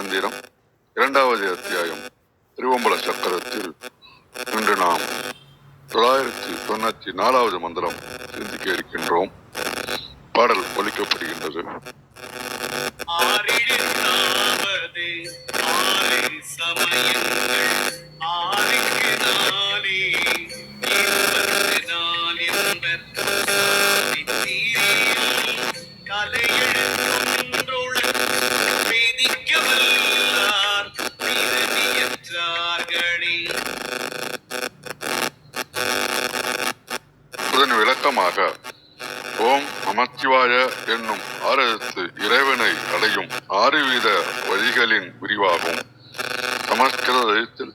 சுதந்திரம். இரண்டாவது அத்தியாயம் திருவம்பல சக்கரத்தில் இன்று நாம் தொள்ளாயிரத்தி தொண்ணூத்தி நாலாவது மந்திரம் சிந்திக்க இருக்கின்றோம். பாடல் ஒழிக்கப்படுகின்றது என்னும் ஆரத்து இறைவனை அடையும் ஆறுவித வழிகளின் விரிவாகும். சமஸ்கிருத எழுத்தில்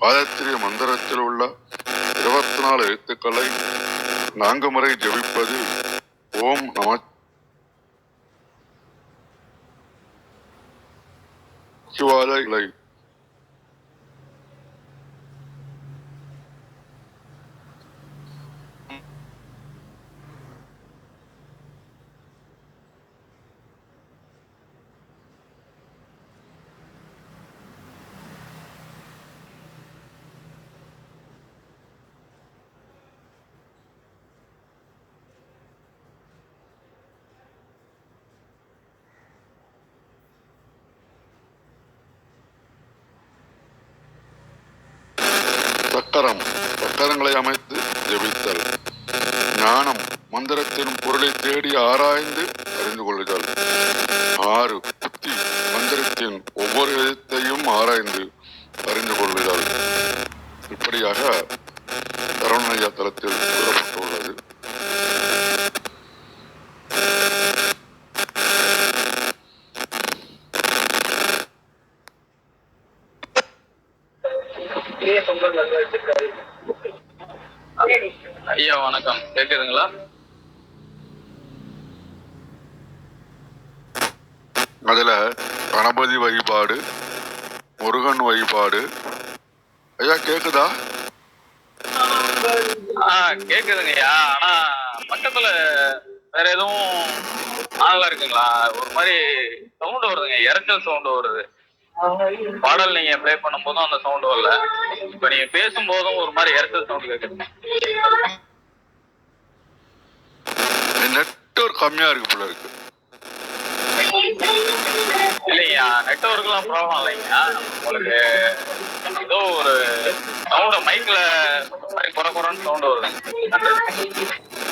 காயத்ரி மந்திரத்தில் உள்ள இருபத்தி நாலு எழுத்துக்களை நான்கு முறை ஜபிப்பது ஓம் நம சிவாய சக்கரம் சக்கரங்களை அமைத்து ஜபித்தல். ஞானம் மந்திரத்தின் பொருளை தேடி ஆராய்ந்து அறிந்து கொள்ளுதல். ஆறு புத்தி மந்திரத்தின் ஒவ்வொரு எழுத்தையும் ஆராய்ந்து அறிந்து கொள்ளுதல். இப்படியாக தருணையா தளத்தில் கூறப்பட்டுள்ளது ஐயா வணக்கம் கேக்குதுங்களா? அதுல கணபதி வழிபாடு முருகன் வழிபாடு. ஐயா கேக்குதா? ஆ கேக்குதுங்கய்யா. ஆனா பக்கத்துல வேற எதுவும் ஆளா இருக்குங்களா? ஒரு மாதிரி சவுண்ட் வருதுங்க. இரைச்சல் சவுண்ட் வருது. பாடல் நீங்க ப்ளே பண்ணும் போதும் அந்த சவுண்ட் வரல. இப்ப நீங்க பேசும்போதும் ஒரு மாதிரி இரைச்சல் சவுண்ட் கேக்குது கம்மியா இருக்கு போல இருக்கு. இல்லையா? நெட்ஒர்க்லாம் ப்ராப்ளம் இல்லைங்க உங்களுக்கு ஏதோ ஒரு சவுண்ட் மைக்ல மாதிரி குறை குறைன்னு சவுண்ட் வருது.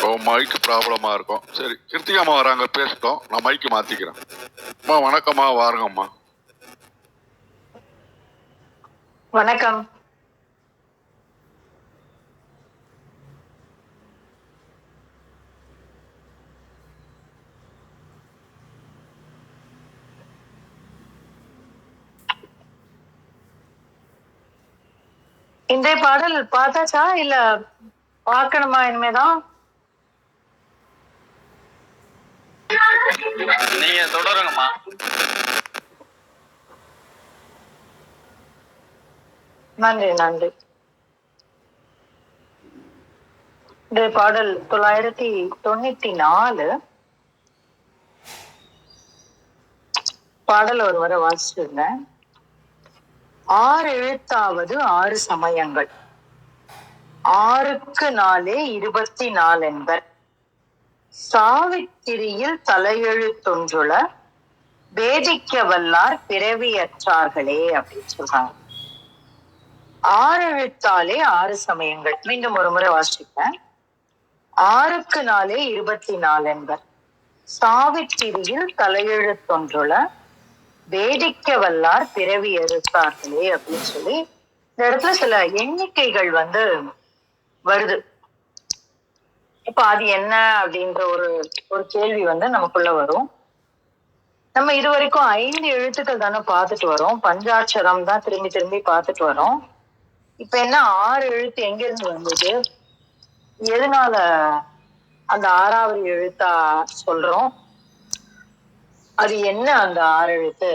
ஓ மைக்கு ப்ராப்ளமா இருக்கும். சரி கிருத்திகாமா வராங்க பேசிட்டோம். நான் மைக்கு மாத்திக்கிறேன். அம்மா வணக்கம்மா வாருங்கம்மா. வணக்கம். இன்றைய பாடல் பார்த்தாச்சா? இல்ல பார்க்கணுமா இனிமேதான்? நீங்க தொடருங்கம்மா. நன்றி நன்றி. இந்த பாடல் தொள்ளாயிரத்தி தொண்ணூத்தி நாலு. பாடல் ஒரு வரை வாசிச்சிருந்தேன். ஆறு எழுத்தாவது ஆறு சமயங்கள். ஆறுக்கு நாலே இருபத்தி நாலு என்பர். சாவித்திரியில் தலையெழுத்தொன்றுள வேதிக்க வல்லார் பிறவியற்றார்களே அப்படின்னு சொல்றாங்க. ஆறு எழுத்தாலே ஆறு சமயங்கள். மீண்டும் ஒரு முறை வாசிப்பேன். ஆறுக்கு நாலே இருபத்தி நாலு என்பர். சாவித்திரியில் தலையெழுத்தொன்றுல வேடிக்க வல்லார் பிறவி எடுத்தார்களே அப்படின்னு சொல்லி இந்த இடத்துல சில எண்ணிக்கைகள் வந்து வருது. இப்ப அது என்ன அப்படின்ற ஒரு ஒரு கேள்வி வந்து நமக்குள்ள வரும். நம்ம இது வரைக்கும் ஐந்து எழுத்துக்கள் தானே பார்த்துட்டு வரோம். பஞ்சாட்சரம் தான் திரும்பி திரும்பி பார்த்துட்டு வரோம். இப்ப என்ன ஆறு எழுத்து எங்க இருந்து வந்தது? எதனால அந்த ஆறாவது எழுத்தா சொல்றோம்? அது என்ன அந்த ஆறு எழுத்து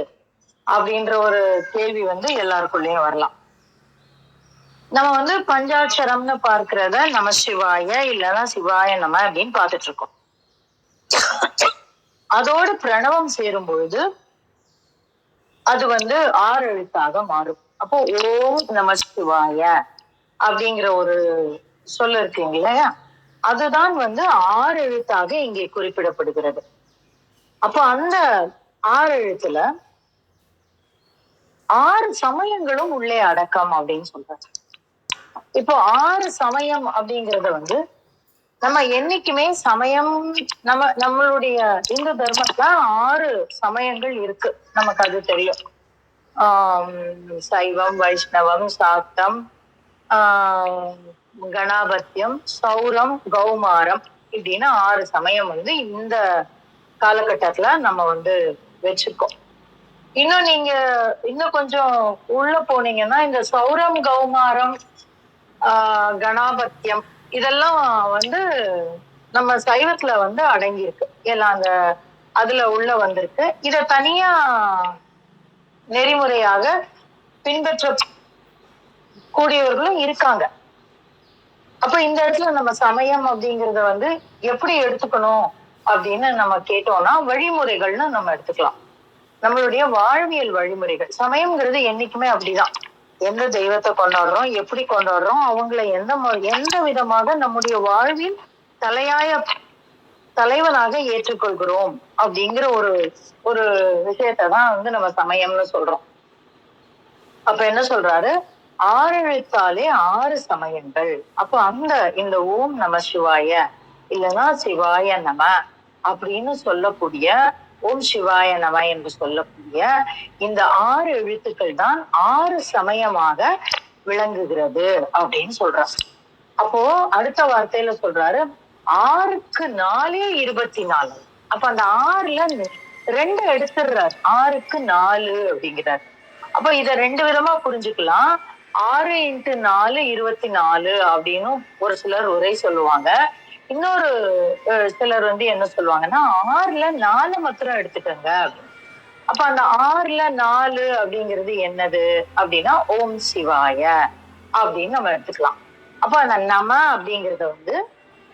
அப்படின்ற ஒரு கேள்வி வந்து எல்லாருக்குள்ளயும் வரலாம். நம்ம வந்து பஞ்சாட்சரம்னு பார்க்கிறத நம சிவாய இல்லைன்னா சிவாய நம அப்படின்னு பார்த்துட்டு இருக்கோம். அதோடு பிரணவம் சேரும் பொழுது அது வந்து ஆறு எழுத்தாக மாறும். அப்போ ஓம் நம சிவாய அப்படிங்கிற ஒரு சொல்ல இருக்கீங்க இல்லையா? அதுதான் வந்து ஆறு எழுத்தாக இங்கே குறிப்பிடப்படுகிறது. அப்போ அந்த ஆறு எழுத்துல ஆறு சமயங்களும் உள்ளே அடக்கம் அப்படின்னு சொல்றாங்க. இப்போ ஆறு சமயம் அப்படிங்கறத வந்து நம்ம என்னைக்குமே சமயம் நம்ம நம்மளுடைய இந்து தர்மத்துல ஆறு சமயங்கள் இருக்கு. நமக்கு அது தெரியும். ஆஹ் சைவம் வைஷ்ணவம் சாத்தம் ஆஹ், கணாபத்தியம் சௌரம் கௌமாரம் இப்படின்னு ஆறு சமயம் வந்து இந்த காலகட்டத்துல நம்ம வந்து வச்சிருக்கோம். இன்னும் நீங்க இன்னும் கொஞ்சம் உள்ள போனீங்கன்னா இந்த சௌரம் கௌமாரம் ஆஹ் கணாபத்தியம் இதெல்லாம் வந்து நம்ம சைவத்துல வந்து அடங்கியிருக்கு. எல்லாம் அந்த அதுல உள்ள வந்திருக்கு. இத தனியா நெறிமுறையாக பின்பற்ற கூடியவர்களும் இருக்காங்க. அப்ப இந்த இடத்துல நம்ம சமயம் அப்படிங்கறத வந்து எப்படி எடுத்துக்கணும்? அப்படின்னு நம்ம கேட்டோம்னா வழிமுறைகள்னு நம்ம எடுத்துக்கலாம். நம்மளுடைய வாழ்வியல் வழிமுறைகள். சமயம்ங்கிறது என்னைக்குமே அப்படிதான். எந்த தெய்வத்தை கொண்டாடுறோம் எப்படி கொண்டாடுறோம் அவங்கள எந்த எந்த விதமாக நம்முடைய வாழ்வில் தலையாய தலைவனாக ஏற்றுக்கொள்கிறோம் அப்படிங்கிற ஒரு ஒரு விஷயத்தை தான் வந்து நம்ம சமயம்னு சொல்றோம். அப்ப என்ன சொல்றாரு? ஆறு எழுத்தாலே ஆறு சமயங்கள். அப்போ அந்த இந்த ஓம் நம சிவாய இல்லைன்னா சிவாய நம அப்படின்னு சொல்லக்கூடிய ஓம் சிவாய நவ என்று சொல்லக்கூடிய இந்த ஆறு எழுத்துக்கள் தான் ஆறு சமயமாக விளங்குகிறது அப்படின்னு சொல்றார் அப்போ அடுத்த வார்த்தையில சொல்றாரு ஆறுக்கு நாலே இருபத்தி நாலு. அப்ப அந்த ஆறுல ரெண்டு எடுத்துடுறாரு. ஆறுக்கு நாலு அப்படிங்கிறார். அப்ப இத ரெண்டு விதமா புரிஞ்சுக்கலாம். ஆறு இன்ட்டு நாலு இருபத்தி நாலு அப்படின்னு ஒரு சிலர் உரை சொல்லுவாங்க. இன்னொரு சிலர் வந்து என்ன சொல்லுவாங்கன்னா ஆறுல நாலு மாத்திரம் எடுத்துக்கோங்க. அப்ப அந்த ஆறுல நாலு அப்படிங்கிறது என்னது? அப்படின்னா ஓம் சிவாய அப்படின்னு நம்ம எடுத்துக்கலாம். அப்ப அந்த நம அப்படிங்கறத வந்து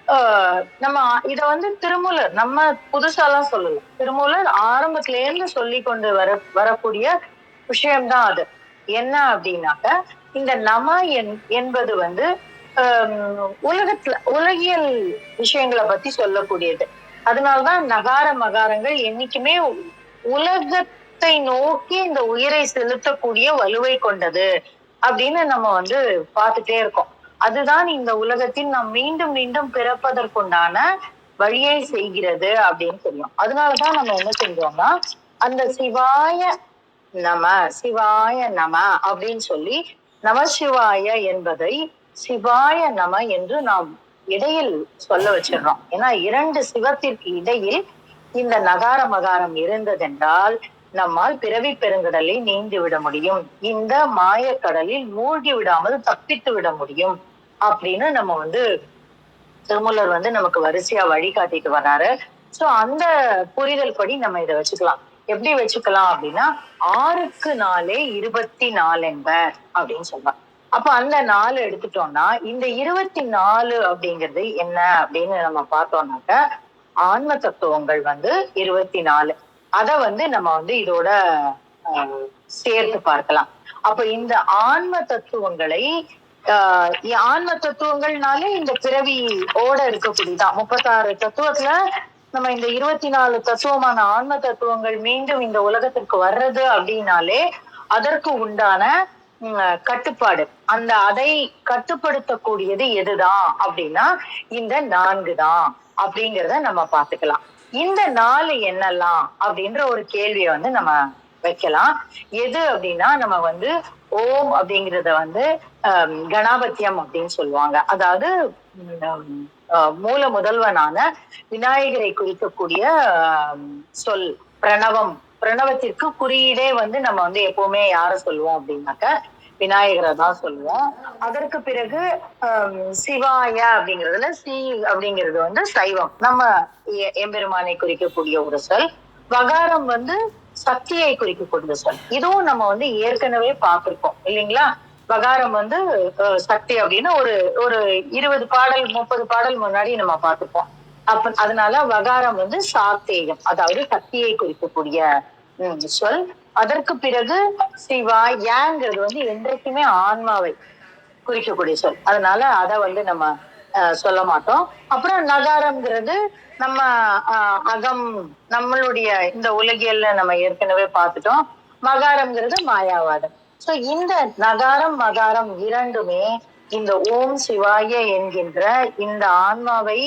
ஆஹ், நம்ம இத வந்து திருமூலர் நம்ம புதுசாலாம் சொல்லலாம் திருமூலர் ஆரம்பத்துல இருந்து சொல்லி கொண்டு வர வரக்கூடிய விஷயம்தான் அது. என்ன அப்படின்னாக்க இந்த நம என் என்பது வந்து உலகத்துல உலகியல் விஷயங்களை பத்தி சொல்லக்கூடியது. அதனாலதான் நகார மகாரங்கள் என்னைக்குமே உலகத்தை நோக்கி இந்த உயிரை செலுத்தக்கூடிய வலுவை கொண்டது அப்படின்னு நம்ம வந்து பார்த்துட்டே இருக்கோம். அதுதான் இந்த உலகத்தில் நாம் மீண்டும் மீண்டும் பிறப்பதற்குண்டான வழியை செய்கிறது அப்படின்னு தெரியும் அதனாலதான் நம்ம என்ன செஞ்சோம்னா அந்த சிவாய நம சிவாய நம அப்படின்னு சொல்லி நமசிவாய என்பதை சிவாய நம என்று நாம் இடையில் சொல்ல வச்சிடுறோம். ஏன்னா இரண்டு சிவத்திற்கு இடையில் இந்த நகார மகாரம் இருந்ததென்றால் நம்மால் பிறவி பெருங்கடலை நீந்து விட முடியும். இந்த மாயக்கடலில் மூழ்கி விடாமல் தப்பித்து விட முடியும். அப்படின்னு நம்ம வந்து திருமூலர் வந்து நமக்கு வரிசையா வழிகாட்டிட்டு வர்றாரு சோ அந்த புரிதல் படி நம்ம இதை வச்சுக்கலாம். எப்படி வச்சுக்கலாம் அப்படின்னா ஆறுக்கு நாலே இருபத்தி நாலு என்பர் அப்படின்னு சொல்றான் அப்ப அந்த நாலு எடுத்துட்டோம்னா இந்த இருபத்தி நாலு அப்படிங்கிறது என்ன அப்படின்னு நம்ம பார்த்தோம்னாக்க ஆன்ம தத்துவங்கள் வந்து இருபத்தி நாலு. அத வந்து நம்ம வந்து இதோட சேர்த்து பார்க்கலாம். அப்ப இந்த ஆன்ம தத்துவங்களை ஆஹ் ஆன்ம தத்துவங்கள்னாலே இந்த பிறவியோட இருக்கக்கூடியதான் முப்பத்தாறு தத்துவத்துல நம்ம இந்த இருபத்தி நாலு தத்துவமான ஆன்ம தத்துவங்கள் மீண்டும் இந்த உலகத்திற்கு வர்றது அப்படின்னாலே அதற்கு உண்டான கட்டுப்பாடு. அந்த அதை கட்டுப்படுத்தக்கூடியது எதுதான் அப்படின்னா இந்த நான்கு தான் அப்படிங்கிறத நம்ம பார்த்துக்கலாம். இந்த நாலு என்னெல்லாம் அப்படின்ற ஒரு கேள்வியை வந்து நம்ம வைக்கலாம். எது அப்படின்னா நம்ம வந்து ஓம் அப்படிங்கிறத வந்து ஆம், கணாபத்தியம் அப்படின்னு சொல்லுவாங்க. அதாவது ஆஹ், மூல முதல்வனான விநாயகரை குறிக்கக்கூடிய சொல் பிரணவம் பிரணவத்திற்கு குறியீடே வந்து நம்ம வந்து எப்பவுமே யார சொல்லுவோம் அப்படின்னாக்க விநாயகரை தான் சொல்லுவோம். அதற்கு பிறகு சிவாய அப்படிங்கிறதுல சி அப்படிங்கிறது வந்து சைவம். நம்ம எம்பெருமானை குறிக்கக்கூடிய ஒரு சொல். வகாரம் வந்து சக்தியை குறிக்கக்கூடிய சொல். இதுவும் நம்ம வந்து ஏற்கனவே பார்த்திருக்கோம். இல்லைங்களா? வகாரம் வந்து சக்தி அப்படின்னு ஒரு ஒரு இருபது பாடல் முப்பது பாடல் முன்னாடி நம்ம பார்த்திருப்போம். அப்ப அதனால வகாரம் வந்து சாத்தேயம் அதாவது சக்தியை குறிக்கக்கூடிய சொல் அதற்கு பிறகு சிவா ஏங்கிறது வந்து என்றைக்குமே ஆன்மாவை குறிக்கக்கூடிய சொல். அதனால அத வந்து நம்ம சொல்ல மாட்டோம். அப்புறம் நகாரம்ங்கிறது நம்ம அஹ், அகம் நம்மளுடைய இந்த உலகியல்ல நம்ம ஏற்கனவே பார்த்துட்டோம். மகாரம்ங்கிறது மாயாவாதம். சோ இந்த நகாரம் மகாரம் இரண்டுமே இந்த ஓம் சிவாய என்கின்ற இந்த ஆன்மாவை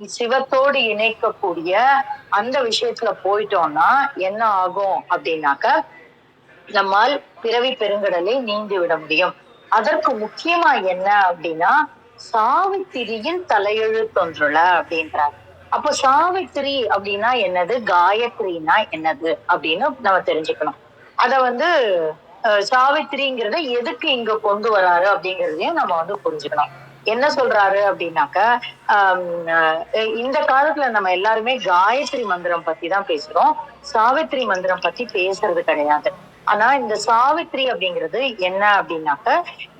சிவத்தோடு இணைக்கக்கூடிய அந்த விஷயத்துல போயிட்டோம்னா என்ன ஆகும் அப்படின்னாக்க நம்மால் பிறவி பெருங்கடலை நீந்தி விட முடியும். அதற்கு முக்கியமா என்ன அப்படின்னா சாவித்திரியின் தலையெழுத்தொன்றுல அப்படின்றார். அப்போ சாவித்திரி அப்படின்னா என்னது? காயத்ரினா என்னது? அப்படின்னு நம்ம தெரிஞ்சுக்கணும். அத வந்து அஹ், சாவித்திரிங்கிறத எதுக்கு இங்க கொண்டு வராரு அப்படிங்கறதையும் நம்ம வந்து புரிஞ்சுக்கணும். என்ன சொல்றாரு அப்படின்னாக்க இந்த காலத்துல நம்ம எல்லாருமே காயத்ரி மந்திரம் பத்தி தான் பேசுறோம். சாவித்திரி மந்திரம் பத்தி பேசுறது கிடையாது. ஆனா இந்த சாவித்ரி அப்படிங்கிறது என்ன அப்படின்னாக்க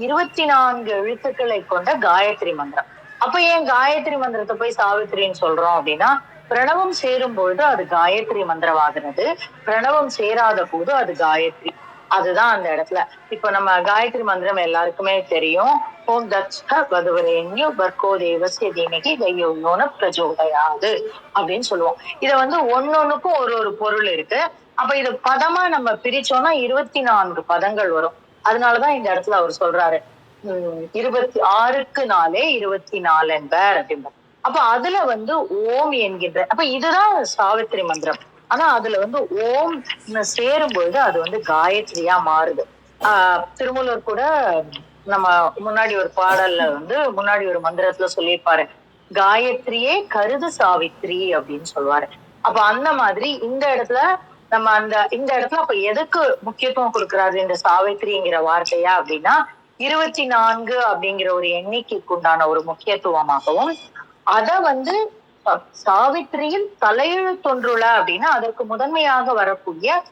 இருபத்தி நான்கு எழுத்துக்களை கொண்ட காயத்ரி மந்திரம். அப்ப ஏன் காயத்ரி மந்திரத்தை போய் சாவித்திரின்னு சொல்றோம் அப்படின்னா பிரணவம் சேரும் பொழுது அது காயத்ரி மந்திரமாகிறது. பிரணவம் சேராத போது அது காயத்ரி. அதுதான் அந்த இடத்துல. இப்ப நம்ம காயத்ரி மந்திரம் எல்லாருக்குமே தெரியும். ஓம் தட்ச வதுவரேன்யு பர்கோ தேவசிய தீமகி தையோன பிரஜோதயாது அப்படின்னு சொல்லுவோம். இத வந்து ஒன்னொன்னுக்கும் ஒரு ஒரு பொருள் இருக்கு. அப்ப இது பதமா நம்ம பிரிச்சோம்னா இருபத்தி நான்கு பதங்கள் வரும். அதனாலதான் இந்த இடத்துல அவர் சொல்றாரு. உம் இருபத்தி ஆறுக்கு நாலே இருபத்தி நாலு என்பர் அப்படின்பார் அப்ப அதுல வந்து ஓம் என்கின்ற அப்ப இதுதான் சாவித்திரி மந்திரம். ஆனா அதுல வந்து ஓம் சேரும் பொழுது அது வந்து காயத்ரியா மாறுது. ஆஹ் திருமூலர் கூட நம்ம முன்னாடி ஒரு பாடல்ல வந்து முன்னாடி ஒரு மந்திரத்துல சொல்லியிருப்பாரு. காயத்ரியே கருது சாவித்ரி அப்படின்னு சொல்லுவாரு அப்ப அந்த மாதிரி இந்த இடத்துல நம்ம அந்த இந்த இடத்துல அப்ப எதுக்கு முக்கியத்துவம் கொடுக்கறாரு இந்த சாவித்ரிங்கிற வார்த்தையா அப்படின்னா இருபத்தி நான்கு அப்படிங்கிற ஒரு எண்ணிக்கைக்கு உண்டான ஒரு முக்கியத்துவமாகவும் அத வந்து சாவித்திரியில் தலையெழுத்தொன்றுல அப்படின்னா அதற்கு முதன்மையாக வரக்கூடிய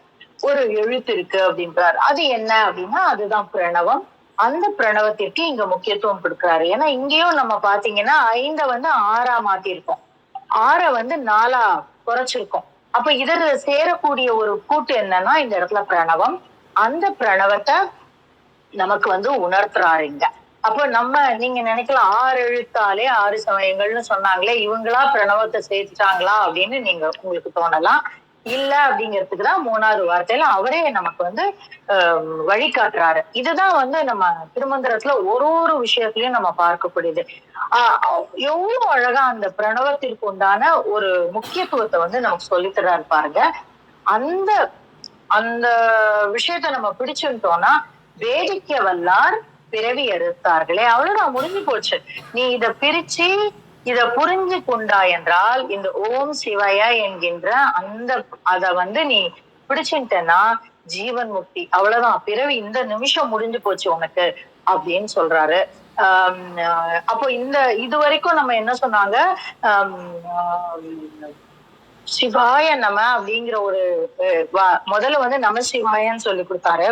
ஒரு எழுத்து இருக்கு அப்படின்றார். அது என்ன அப்படின்னா அதுதான் பிரணவம். அந்த பிரணவத்திற்கு இங்க முக்கியத்துவம் கொடுக்கிறாரு. ஏன்னா இங்கேயும் நம்ம பாத்தீங்கன்னா ஐந்த வந்து ஆறா மாத்திருக்கோம். ஆற வந்து நாலா குறைச்சிருக்கோம். அப்ப இதுல சேரக்கூடிய ஒரு கூட்டு என்னன்னா இந்த இடத்துல பிரணவம். அந்த பிரணவத்தை நமக்கு வந்து உணர்த்துறாரு இங்க. அப்போ நம்ம நீங்க நினைக்கலாம் ஆறு எழுத்தாலே ஆறு சமயங்கள்னு சொன்னாங்களே இவங்களா பிரணவத்தை சேர்த்துட்டாங்களா அப்படின்னு நீங்க உங்களுக்கு தோணலாம். இல்ல அப்படிங்கிறதுக்கு தான் மூணாவது வார்த்தையில அவரே நமக்கு வந்து வழிகாட்டுறாரு. இதுதான் வந்து நம்ம திருமந்திரத்துல ஒரு ஒரு விஷயத்திலயும் நம்ம பார்க்கக்கூடியது. ஆஹ் எவ்வளவு அழகா அந்த பிரணவத்திற்கு உண்டான ஒரு முக்கியத்துவத்தை வந்து நமக்கு சொல்லித் பாருங்க. அந்த அந்த விஷயத்த நம்ம பிடிச்சுட்டோம்னா வேடிக்கை வல்லார் பிறவி எடுத்தார்களே அவ்வளவுதான் முடிஞ்சு போச்சு. நீ இத பிரிச்சு இத புரிஞ்சு கொண்டா என்றால் இந்த ஓம் சிவய என்கின்ற அந்த அத வந்து நீ பிடிச்சுட்டனா ஜீவன் முக்தி அவ்வளவுதான். பிறவி இந்த நிமிஷம் முடிஞ்சு போச்சு உனக்கு அப்படின்னு சொல்றாரு. ஆஹ் அப்போ இந்த இது வரைக்கும் நம்ம என்ன சொன்னாங்க? சிவாய நம அப்படிங்கிற ஒரு முதல்ல வந்து நம சிவாயன்னு சொல்லி கொடுத்தாரு.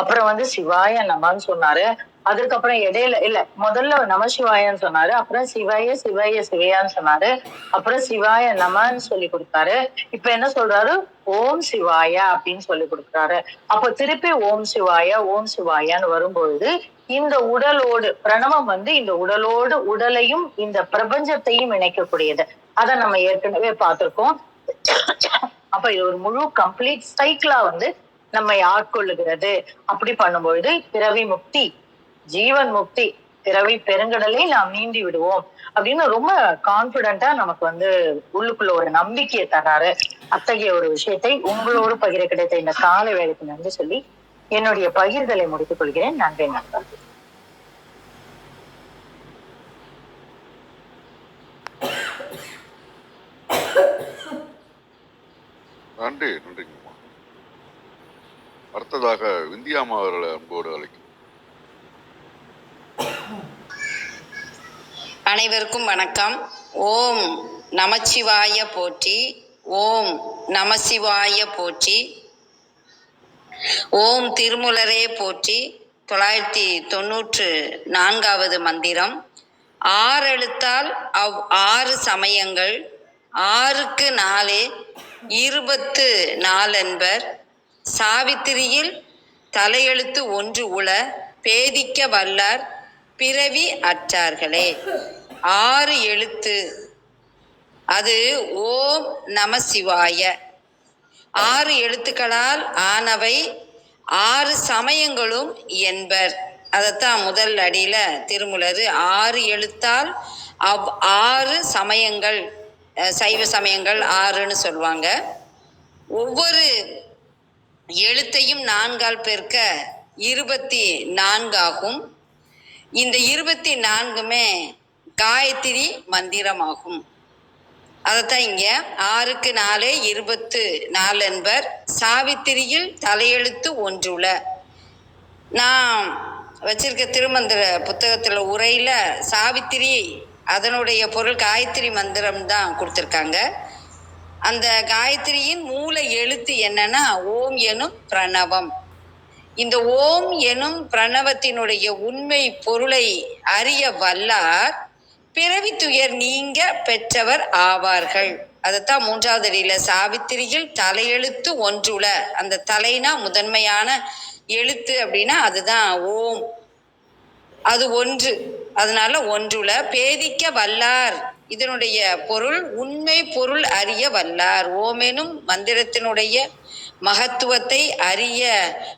அப்புறம் வந்து சிவாய நமன்னு சொன்னாரு. அதுக்கப்புறம் இடையில இல்ல முதல்ல நமசிவாயன்னு சொன்னாரு. அப்புறம் சிவாய சிவாய சிவையான்னு சொன்னாரு. அப்புறம் சிவாய நமன்னு சொல்லி கொடுத்தாரு. இப்ப என்ன சொல்றாரு? ஓம் சிவாய அப்படின்னு சொல்லி கொடுக்குறாரு. அப்ப திருப்பி ஓம் சிவாய ஓம் சிவாயான்னு வரும்பொழுது இந்த உடலோடு பிரணவம் வந்து இந்த உடலோடு உடலையும் இந்த பிரபஞ்சத்தையும் இணைக்கக்கூடியது. அதை நம்ம ஏற்கனவே பார்த்திருக்கோம். அப்ப இது ஒரு முழு கம்ப்ளீட் சைக்கிளா வந்து நம்மை ஆட்கொள்ளுகிறது. அப்படி பண்ணும்பொழுது பிறவி முக்தி ஜீவன் முக்தி பிறவி பெருங்கடலை நாம் நீந்தி விடுவோம். அப்படின்னு ரொம்ப கான்பிடண்டா நமக்கு வந்து உள்ளுக்குள்ள ஒரு நம்பிக்கையை தராரு. அத்தகைய ஒரு விஷயத்தை உங்களோடு பகிர கிடைத்த இந்த கால வேலைக்கு நன்றி சொல்லி என்னுடைய பகிர்தலை முடித்துக் கொள்கிறேன். நன்றி நண்பர்கள் நன்றி நன்றி அடுத்ததாக விந்தியாமா அவர்களை அன்போடு அழைக்கும். அனைவருக்கும் வணக்கம். ஓம் நமச்சிவாய போற்றி ஓம் நமசிவாய போற்றி ஓம் திருமுலரே போற்றி தொள்ளாயிரத்தி தொண்ணூற்று நான்காவது மந்திரம். ஆறெழுத்தால் அவ் ஆறு சமயங்கள் ஆறுக்கு நாலே இருபத்து நாலென்பர் சாவித்திரியில் தலையெழுத்து ஒன்று உள பேதிக்க வல்லார் பிறவி அற்றார்களே. ஆறு எழுத்து. அது ஓம் நம சிவாய. ஆறு எழுத்துக்களால் ஆனவை ஆறு சமயங்களும் என்பர். அதைத்தான் முதல் அடியில திருமுலரு ஆறு எழுத்தால் அவ் ஆறு சமயங்கள் சைவ சமயங்கள் ஆறுன்னு சொல்லுவாங்க. ஒவ்வொரு எழுத்தையும் நான்கால் பெருக்க இருபத்தி நான்காகும். இந்த இருபத்தி நான்குமே காயத்ரி மந்திரமாகும். அதைத்தான் இங்க ஆறுக்கு நாலு இருபத்து நாலு என்பர். சாவித்திரியில் தலையெழுத்து ஒன்றுல. நான் வச்சிருக்க திருமந்திர புத்தகத்துல உரையில சாவித்திரி அதனுடைய பொருள் காயத்ரி மந்திரம் தான் கொடுத்துருக்காங்க. அந்த காயத்ரியின் மூல எழுத்து என்னன்னா ஓம் எனும் பிரணவம். இந்த ஓம் எனும் பிரணவத்தினுடைய உண்மை பொருளை அறிய வல்லார் பிறவி துயர் நீங்க பெற்றவர் ஆவார்கள். அதைத்தான் மூன்றாவது அடியில சாவித்திரியில் தலையெழுத்து ஒன்றுல அந்த தலைனா முதன்மையான எழுத்து அப்படின்னா அதுதான் ஓம். அது ஒன்று அதனால ஒன்றுல பேதிக்க வல்லார். இதனுடைய பொருள் உண்மை பொருள் அறிய வல்லார். ஓமெனும் மந்திரத்தினுடைய மகத்துவத்தை அறிய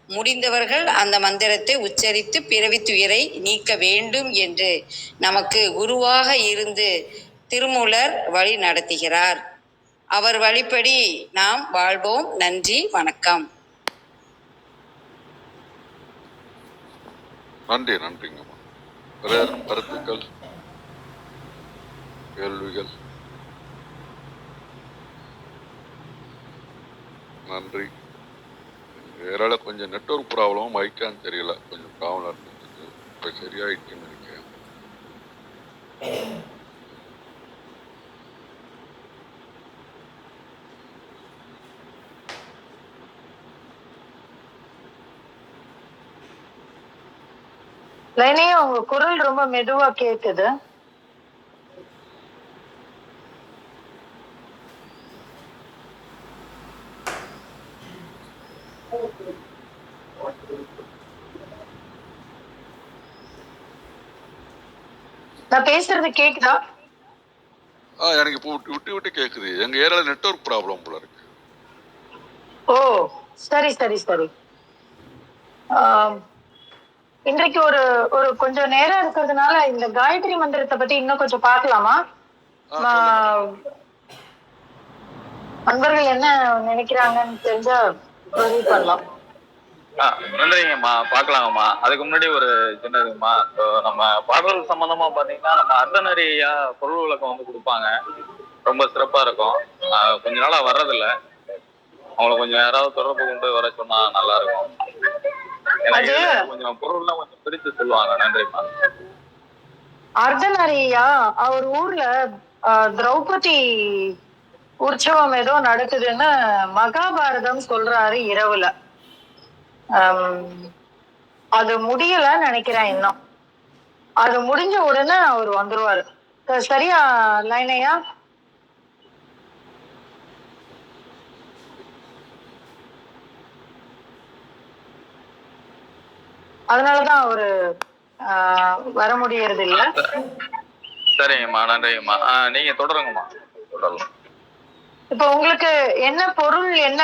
முடிந்தவர்கள் அந்த மந்திரத்தை உச்சரித்து பிறவி துயரை நீக்க வேண்டும் என்று நமக்கு குருவாக இருந்து திருமூலர் வழி நடத்துகிறார். அவர் வழிப்படி நாம் வாழ்வோம். நன்றி வணக்கம். நன்றி நன்றிங்கம்மா. கருத்துக்கள்? கேள்விகள். நன்றி. வேறால கொஞ்சம் நெட்வொர்க் ப்ராப்ளம் மைக்கான்னு தெரியல. கொஞ்சம் ப்ராப்ளம் இருந்துச்சு. இப்போ சரியாயிடுச்சுன்னு நினைக்கிறேன். உங்க குரல் ரொம்ப மெதுவா கேக்குது. நான் பேசுறது கேக்குதா? ஆ எனக்கு இப்போ விட்டு விட்டு கேட்குது எங்கள் ஏரியாவில் நெட்வொர்க் ப்ராப்ளம் போல இருக்கு. ஓ சரி சரி சரி. இன்றைக்கு ஒரு ஒரு கொஞ்சம் நேரம் இருக்கிறதுனால இந்த காயத்ரி மந்திரத்தை பத்தி இன்னும் கொஞ்சம் பார்க்கலாமா? அன்பர்கள் என்ன நினைக்கிறாங்கன்னு தெரிஞ்சா பண்ணலாம். நன்றிங்கம்மா பார்க்கலாங்கம்மா. அதுக்கு முன்னாடி ஒரு சின்னதுங்கம்மா. இப்போ நம்ம பாடல் சம்பந்தமா பார்த்தீங்கன்னா நம்ம அர்த்தநறியா பொருள் விளக்கம் வந்து கொடுப்பாங்க. ரொம்ப சிறப்பா இருக்கும். கொஞ்ச நாளா வர்றதில்ல. அவங்கள கொஞ்சம் யாராவது தொடர்பு கொண்டு வர சொன்னா நல்லா இருக்கும். ஏன்னா கொஞ்சம் பொருள்லாம் கொஞ்சம் பிரித்து சொல்லுவாங்க. நன்றிம்மா. அர்த்தநாரியா அவர் ஊர்ல திரௌபதி உற்சவம் ஏதோ நடக்குதுன்னு மகாபாரதம் சொல்றாரு இரவுல. அது முடியலன்னு நினைக்கிறேன் இன்னும். அது முடிஞ்ச உடனே அவர் வந்துருவாரு. சரியா லைனையா அதனாலதான் அவரு ஆஹ், வர முடியறது இல்ல சரிங்கம்மா நன்றிங்கம்மா. நீங்க தொடருங்கம்மா. தொடரலாம். இப்போ உங்களுக்கு என்ன பொருள் என்ன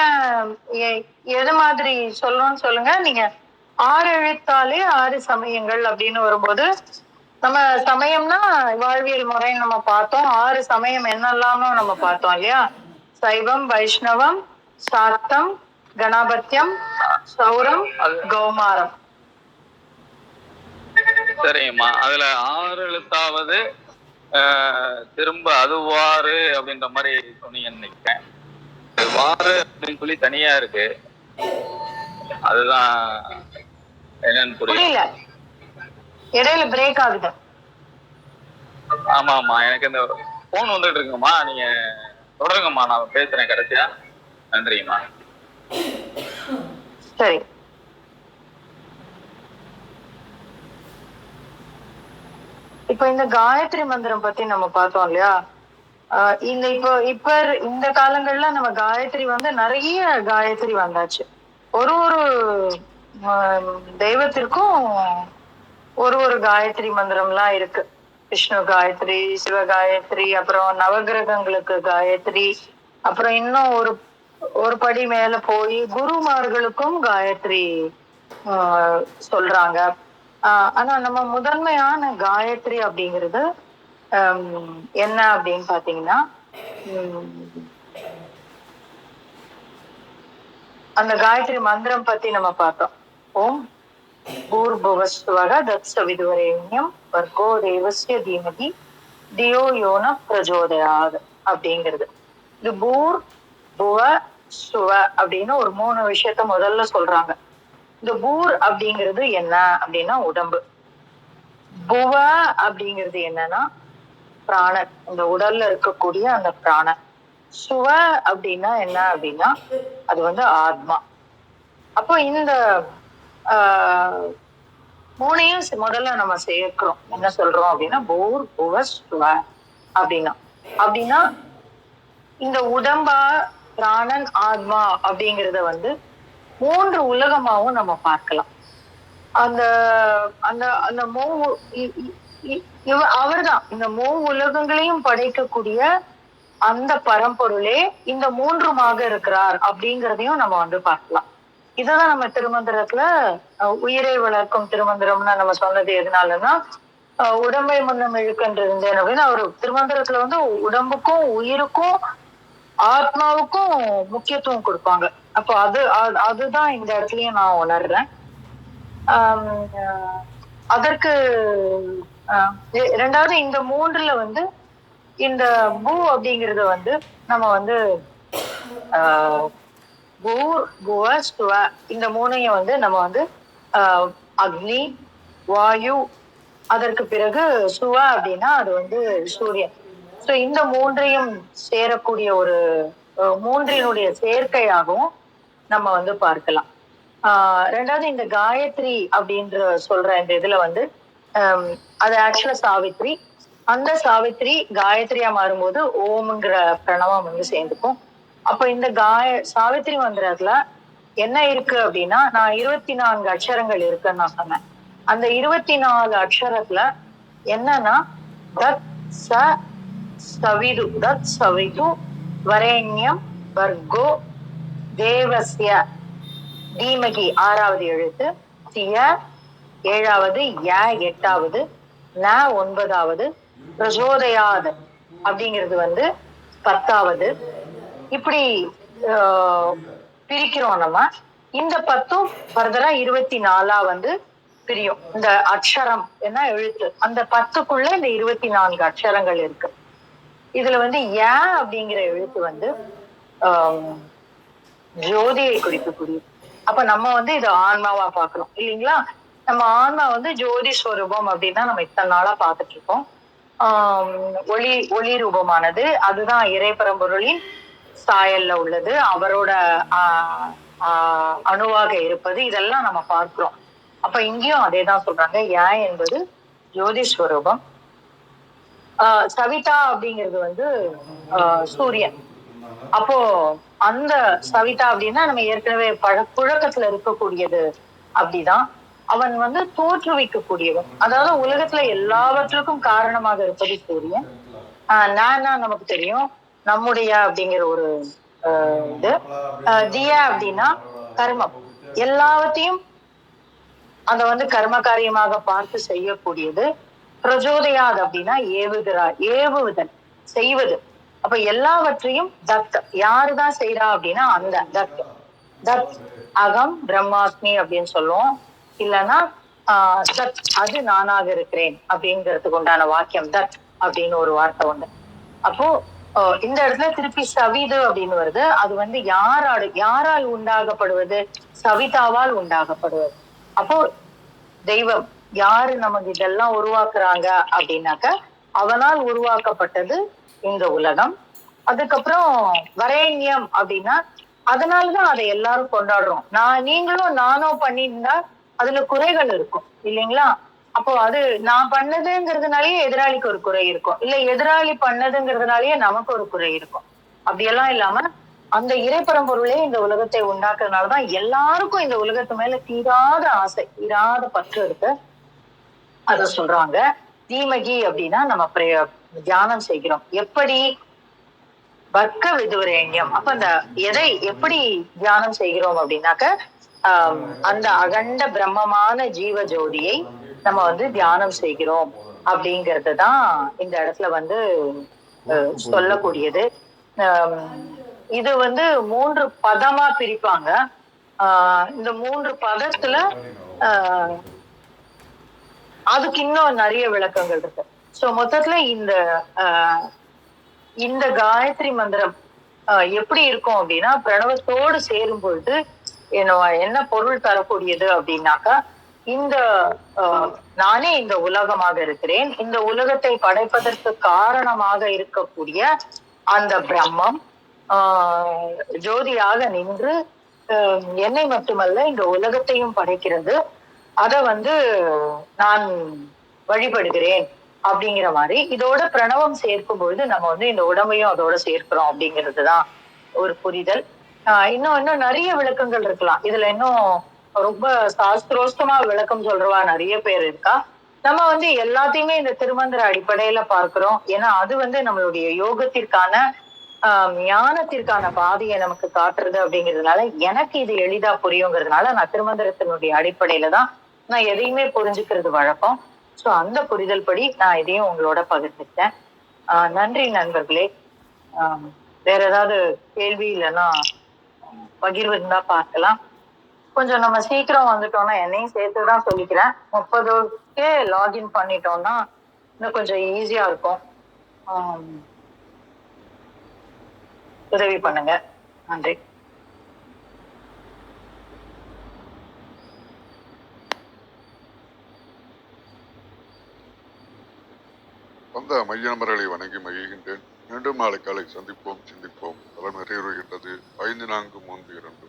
எது மாதிரி சொல்லணும்னு சொல்லுங்க. நீங்க ஆறு எழுத்தாலே ஆறு சமயங்கள் அப்படின்னு வரும்போது நம்ம சமயம்னா வாழ்வியல் முறைன்னு நம்ம பார்த்தோம். ஆறு சமயம் என்னெல்லாமோ நம்ம பார்த்தோம் இல்லையா? சைவம் வைஷ்ணவம் சாத்தம் கணபத்தியம் சௌரம் கௌமாரம். சரிங்கம்மா. அதுல ஆறு எழுத்தாவது திரும்ப அதுவாறு அப்படின்ற மாதிரி சொன்னீங்கன்னு நினைக்கிறேன். இது வாறு அப்படின்னு சொல்லி தனியா இருக்கு. அதுதான் என்னன்னு புரியல புரியல. இடையில பிரேக் ஆகுது. ஆமா ஆமா எனக்கு இந்த போன் வந்துட்டு இருக்குங்கம்மா. நீங்க தொடருங்கம்மா நான் பேசுறேன் கடைசியா. நன்றிங்கம்மா. சரி. இப்ப இந்த காயத்ரி மந்திரம் பத்தி நம்ம பார்த்தோம் இல்லையா? ஆஹ் இந்த இப்போ இப்ப இரு- இந்த காலங்கள்ல நம்ம காயத்ரி வந்து நிறைய காயத்ரி வந்தாச்சு. ஒரு ஒரு தெய்வத்திற்கும் ஒரு ஒரு காயத்ரி மந்திரம்லாம் இருக்கு. விஷ்ணு காயத்ரி சிவ காயத்ரி அப்புறம் நவகிரகங்களுக்கு காயத்ரி அப்புறம் இன்னும் ஒரு ஒரு படி மேல போய் குருமார்களுக்கும் காயத்ரி ஆஹ் சொல்றாங்க. ஆனா நம்ம முதன்மையான காயத்ரி அப்படிங்கிறது என்ன அப்படின்னு பாத்தீங்கன்னா அந்த காயத்ரி மந்திரம் பத்தி நம்ம பார்த்தோம். ஓம் பூர்பவஸ்துவக தத் விதுவரேண்யம் வர்கோ தேவசிய தீமதி தியோ யோன பிரஜோதயாது அப்படிங்கிறது. இது பூர் புவ சுவ அப்படின்னு ஒரு மூணு விஷயத்த முதல்ல சொல்றாங்க. இந்த பூர் அப்படிங்கிறது என்ன அப்படின்னா உடம்பு. புவ அப்படிங்கிறது என்னன்னா பிராணன். இந்த உடல்ல இருக்கக்கூடிய அந்த பிராணன். சுவ அப்படின்னா என்ன அப்படின்னா அது வந்து ஆத்மா. அப்போ இந்த ஆஹ், மூணையும் முதல்ல நம்ம சேர்க்கிறோம். என்ன சொல்றோம் அப்படின்னா பூர் புவ சுவ அப்படின்னா. அப்படின்னா இந்த உடம்பா பிராணன் ஆத்மா அப்படிங்கிறத வந்து மூன்று உலகமாவும் நம்ம பார்க்கலாம். அந்த அந்த அந்த மூ இ- இ- இவ- அவர்தான். இந்த மூ உலகங்களையும் படைக்கக்கூடிய அந்த பரம்பொருளே இந்த மூன்றுமாக இருக்கிறார் அப்படிங்கிறதையும் நம்ம வந்து பார்க்கலாம். இதுதான் நம்ம திருமந்திரத்துல உயிரை வளர்க்கும் திருமந்திரம்னு நம்ம சொன்னது எதனாலன்னா உடம்பை முன்னம் இழுக்கின்றிருந்தேன் அப்படின்னு அவர் திருமந்திரத்துல வந்து உடம்புக்கும் உயிருக்கும் ஆத்மாவுக்கும் முக்கியத்துவம் கொடுப்பாங்க. அப்போ அது அது- அதுதான் இந்த இடத்துலயும் நான் உணர்றேன். அதற்கு ரெண்டாவது இந்த மூன்றுல வந்து இந்த பூ அப்படிங்கறத வந்து நம்ம வந்து பூர் இந்த மூணையும் வந்து நம்ம வந்து அக்னி வாயு அதற்கு பிறகு சுவ அப்படின்னா அது வந்து சூரியன். ஸோ இந்த மூன்றையும் சேரக்கூடிய ஒரு மூன்றினுடைய சேர்க்கையாகவும் நம்ம வந்து பார்க்கலாம். ஆஹ் ரெண்டாவது இந்த காயத்ரி அப்படின்ற சொல்ற இந்த இதுல வந்து அது ஆக்சுவலா சாவித்ரி. அந்த சாவித்ரி காயத்ரியா மாறும்போது ஓம்ங்கிற பிரணவம் வந்து சேர்ந்துக்கும். அப்ப இந்த காய சாவித்ரி மந்திரத்துல என்ன இருக்கு அப்படின்னா நான் இருபத்தி நான்கு அக்ஷரங்கள் இருக்குன்னு நான் சொன்னேன். அந்த இருபத்தி நாலு அக்ஷரத்துல என்னன்னா தத் ச சவிது தத் சவிது வரேண்யம் வர்கோ தேவசிய தீமகி ஆறாவது எழுத்து சிய ஏழாவது ய எட்டாவது ந ஒன்பதாவது பிரசோதயாது அப்படிங்கிறது வந்து பத்தாவது. இப்படி பிரிக்கிறோம் நம்ம. இந்த பத்தும் ஃபர்தரா இருபத்தி நாலா வந்து பிரியும். இந்த அக்ஷரம் என்ன எழுத்து? அந்த பத்துக்குள்ள இந்த இருபத்தி நான்கு அக்ஷரங்கள் இருக்கு. இதுல வந்து ஏ அப்படிங்கிற எழுத்து வந்து ஆஹ், ஜோதியை குறிக்கக்கூடியது அப்ப நம்ம வந்து இது ஆன்மாவா பாக்கணும் இல்லைங்களா? நம்ம ஆன்மா வந்து ஜோதி ஸ்வரூபம் அப்படின்னா நம்ம இத்தனை நாளா பார்த்துட்டு இருக்கோம். ஆஹ் ஒளி ஒளி ரூபமானது அதுதான் இறைப்பரம்பொருளின் சாயல்ல உள்ளது. அவரோட ஆஹ் ஆஹ் அணுவாக இருப்பது இதெல்லாம் நம்ம பார்க்கிறோம். அப்ப இங்கேயும் அதே தான் சொல்றாங்க. ஏன் என்பது ஜோதி ஸ்வரூபம். ஆஹ் சவிதா அப்படிங்கிறது வந்து ஆஹ் சூரியன். அப்போ அந்த சவிதா அப்படின்னா நம்ம ஏற்கனவே பழ புழக்கத்துல இருக்கக்கூடியது அப்படிதான். அவன் வந்து தோற்றுவிக்கக்கூடியவன் அதாவது உலகத்துல எல்லாவற்றுக்கும் காரணமாக இருப்பது சூரியன். ஆஹ் நானா நமக்கு தெரியும். நம்முடைய அப்படிங்கிற ஒரு இது. ஆஹ் தியா அப்படின்னா கர்மம். எல்லாவற்றையும் அத வந்து கர்ம காரியமாக பார்த்து செய்யக்கூடியது. பிரஜோதயாது அப்படின்னா ஏவுகிறார் ஏவுவதன் செய்வது. அப்ப எல்லாவற்றையும் தத். யாருதான் செய்யறா அப்படின்னா அந்த தத். தத் அகம் பிரம்மாஸ்மி அப்படின்னு சொல்லுவோம். இல்லைன்னா ஆஹ் தத் அது நானாக இருக்கிறேன் அப்படிங்கிறதுக்கு உண்டான வாக்கியம் தத் அப்படின்னு ஒரு வார்த்தை உண்டு. அப்போ இந்த இடத்துல திருப்பி சவிது அப்படின்னு வருது. அது வந்து யாராடு யாரால் உண்டாகப்படுவது? சவிதாவால் உண்டாகப்படுவது. அப்போ தெய்வம் யாரு நமக்கு இதெல்லாம் உருவாக்குறாங்க அப்படின்னாக்க அவனால் உருவாக்கப்பட்டது இந்த உலகம். அதுக்கப்புறம் வரேண்யம் அப்படின்னா அதனாலதான் அதை எல்லாரும் கொண்டாடுறோம். நான் நீங்களும் நானும் பண்ணியிருந்தா அதுல குறைகள் இருக்கும். இல்லைங்களா? அப்போ அது நான் பண்ணதுங்கிறதுனாலயே எதிராளிக்கு ஒரு குறை இருக்கும். இல்ல எதிராளி பண்ணதுங்கிறதுனாலயே நமக்கு ஒரு குறை இருக்கும். அப்படியெல்லாம் இல்லாம அந்த இறைப்பரம்பொருளே இந்த உலகத்தை உண்டாக்குறதுனாலதான் எல்லாருக்கும் இந்த உலகத்து மேல தீராத ஆசை தீராத பற்று இருக்கு அத சொல்றாங்க. தீமகி அப்படின்னா நம்ம பிரே- தியானம் செய்கிறோம். எப்படி வர்க்க விதுரேண்யம் அப்ப அந்த எதை எப்படி தியானம் செய்கிறோம் அப்படின்னாக்க ஆஹ் அந்த அகண்ட பிரம்மமான ஜீவ ஜோதியை நம்ம வந்து தியானம் செய்கிறோம் அப்படிங்கிறது தான் இந்த இடத்துல வந்து சொல்லக்கூடியது. இது வந்து மூன்று பதமா பிரிப்பாங்க. ஆஹ் இந்த மூன்று பதத்துல ஆஹ் அதுக்கு இன்னும் நிறைய விளக்கங்கள் இருக்கு. சோ மொத்தத்துல இந்த இந்த காயத்ரி மந்திரம் எப்படி இருக்கும் அப்படின்னா பிரணவத்தோடு சேரும் பொழுது என்ன என்ன பொருள் தரக்கூடியது அப்படின்னாக்கா இந்த நானே இந்த உலகமாக இருக்கிறேன். இந்த உலகத்தை படைப்பதற்கு காரணமாக இருக்கக்கூடிய அந்த பிரம்மம் ஆஹ் ஜோதியாக நின்று என்னை மட்டுமல்ல இந்த உலகத்தையும் படைக்கிறது. அத வந்து நான் வழிபடுகிறேன். அப்படிங்கிற மாதிரி இதோட பிரணவம் சேர்க்கும் பொழுது நம்ம வந்து இந்த உடம்பையும் அதோட சேர்க்கிறோம் அப்படிங்கிறது தான் ஒரு புரிதல். ஆஹ் இன்னும் இன்னும் நிறைய விளக்கங்கள் இருக்கலாம். இதுல இன்னும் ரொம்ப சாஸ்திரோஸ்தமா விளக்கம் சொல்றவா நிறைய பேர் இருக்கா? நம்ம வந்து எல்லாத்தையுமே இந்த திருமந்திர அடிப்படையில பார்க்கிறோம். ஏன்னா அது வந்து நம்மளுடைய யோகத்திற்கான ஆஹ் ஞானத்திற்கான பாதையை நமக்கு காட்டுறது அப்படிங்கிறதுனால எனக்கு இது எளிதா புரியுங்கிறதுனால நான் திருமந்திரத்தினுடைய அடிப்படையில தான் நான் எதையுமே புரிஞ்சுக்கிறது வழக்கம். ஸோ அந்த புரிதல் படி நான் இதையும் உங்களோட பகிர்ந்துக்கிட்டேன். நன்றி நண்பர்களே. வேற ஏதாவது கேள்வி இல்லைன்னா பகிர்வு இருந்தா பார்க்கலாம். கொஞ்சம் நம்ம சீக்கிரம் வந்துட்டோம்னா என்னையும் சேர்த்து தான் சொல்லிக்கிறேன் முப்பதுக்கே லாகின் பண்ணிட்டோம்னா இன்னும் கொஞ்சம் ஈஸியா இருக்கும். உதவி பண்ணுங்க. நன்றி. வந்த மையநபர்களை வணங்கி மகிழ்கின்றேன். மீண்டும் நாளை காலை சந்திப்போம் சிந்திப்போம். பல நிறைவேறுகின்றது ஐந்து நான்கு மூன்று இரண்டு